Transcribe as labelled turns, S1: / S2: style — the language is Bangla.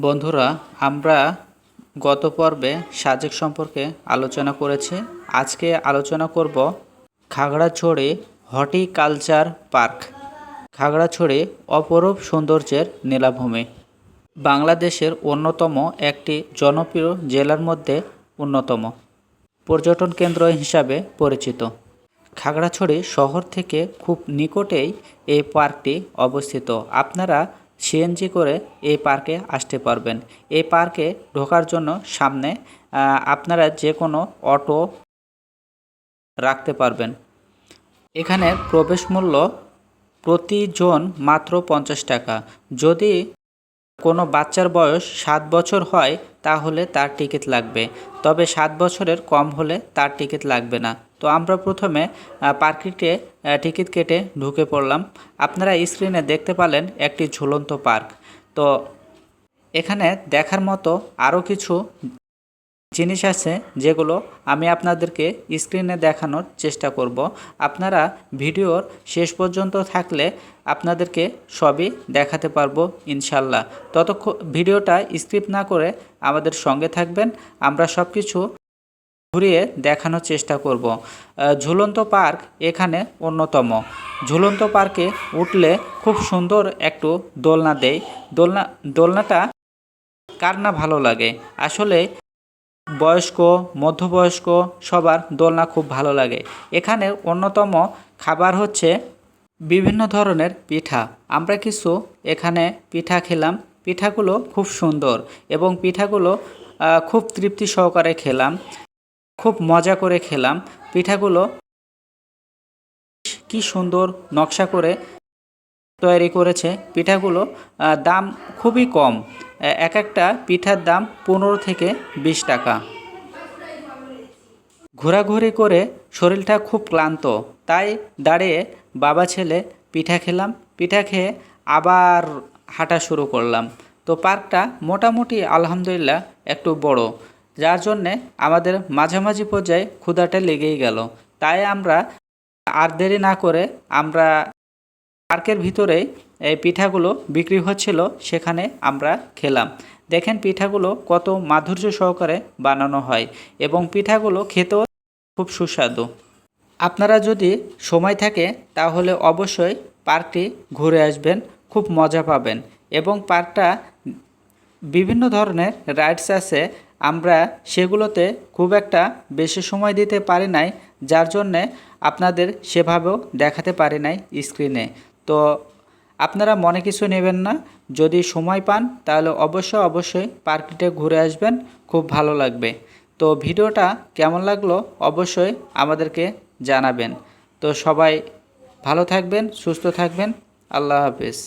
S1: বন্ধুরা, আমরা গত পর্বে সাজেক সম্পর্কে আলোচনা করেছি। আজকে আলোচনা করব খাগড়াছড়ি হর্টিকালচার পার্ক। খাগড়াছড়ি অপরূপ সৌন্দর্যের নীলাভূমি। বাংলাদেশের অন্যতম একটি জনপ্রিয় জেলার মধ্যে অন্যতম। পর্যটন কেন্দ্র হিসাবে পরিচিত। খাগড়াছড়ি শহর থেকে খুব নিকটেই এই পার্কটি অবস্থিত। আপনারা সিএনজি করে এই পার্কে আসতে পারবেন। এই পার্কে ঢোকার জন্য সামনে আপনারা যে কোনো অটো রাখতে পারবেন। এখানে প্রবেশ মূল্য প্রতিজন মাত্র পঞ্চাশ টাকা। যদি কোনো বাচ্চার বয়স সাত বছর হয়, তাহলে তার টিকিট লাগবে। তবে সাত বছরের কম হলে তার টিকিট লাগবে না। তো আমরা প্রথমে পার্কটিতে টিকিট কেটে ঢুকে পড়লাম। আপনারা স্ক্রিনে দেখতে পালেন একটি ঝুলন্ত পার্ক। তো এখানে দেখার মতো আরও কিছু জিনিস আছে যেগুলো আমি আপনাদেরকে স্ক্রিনে দেখানোর চেষ্টা করব। আপনারা ভিডিওর শেষ পর্যন্ত থাকলে আপনাদেরকে সবই দেখাতে পারব, ইনশাল্লাহ। ততক্ষণ, ভিডিওটা স্ক্রিপ্ট না করে আমাদের সঙ্গে থাকবেন। আমরা সব কিছু ঘুরিয়ে দেখানোর চেষ্টা করব। ঝুলন্ত পার্ক এখানে অন্যতম। ঝুলন্ত পার্কে উঠলে খুব সুন্দর একটু দোলনা দেয়। দোলনা, দোলনাটা কার না ভালো লাগে? আসলে বয়স্ক, মধ্যবয়স্ক সবার দোলনা খুব ভালো লাগে। এখানে অন্যতম খাবার হচ্ছে বিভিন্ন ধরনের পিঠা। আমরা কিছু এখানে পিঠা খেলাম। পিঠাগুলো খুব সুন্দর এবং পিঠাগুলো খুব তৃপ্তি সহকারে খেলাম। খুব মজা করে খেলাম। পিঠাগুলো কি সুন্দর নকশা করে তৈরি করেছে। পিঠাগুলো দাম খুবই কম। এক একটা পিঠার দাম পনেরো থেকে বিশ টাকা। ঘোরাঘুরি করে শরীরটা খুব ক্লান্ত। তাই দাঁড়িয়ে বাবা ছেলে পিঠা খেলাম। পিঠা খেয়ে আবার হাঁটা শুরু করলাম। তো পার্কটা মোটামুটি আলহামদুলিল্লাহ একটু বড়। যার জন্যে আমাদের মাঝামাঝি পর্যায়ে ক্ষুধাটা লেগেই গেল। তাই আমরা আর দেরি না করে আমরা পার্কের ভিতরে এই পিঠাগুলো বিক্রি হচ্ছিল, সেখানে আমরা খেলাম। দেখেন পিঠাগুলো কত মাধুর্য সহকারে বানানো হয় এবং পিঠাগুলো খেতেও খুব সুস্বাদু। আপনারা যদি সময় থাকে, তাহলে অবশ্যই পার্কটি ঘুরে আসবেন, খুব মজা পাবেন এবং পার্কটা বিভিন্ন ধরনের রাইডস আছে আমরা সেগুলোতে খুব একটা বেশি সময় দিতে পারি নাই, যার জন্যে আপনাদের সেভাবেও দেখাতে পারি নাই স্ক্রিনে। তো আপনারা মনে কিছু নেবেন না, যদি সময় পান তাহলে অবশ্যই অবশ্যই পার্কটিতে ঘুরে আসবেন, খুব ভালো লাগবে। তো ভিডিওটা কেমন লাগল অবশ্যই আমাদেরকে জানাবেন। তো সবাই ভালো থাকবেন, সুস্থ থাকবেন, আল্লাহ হাফেজ।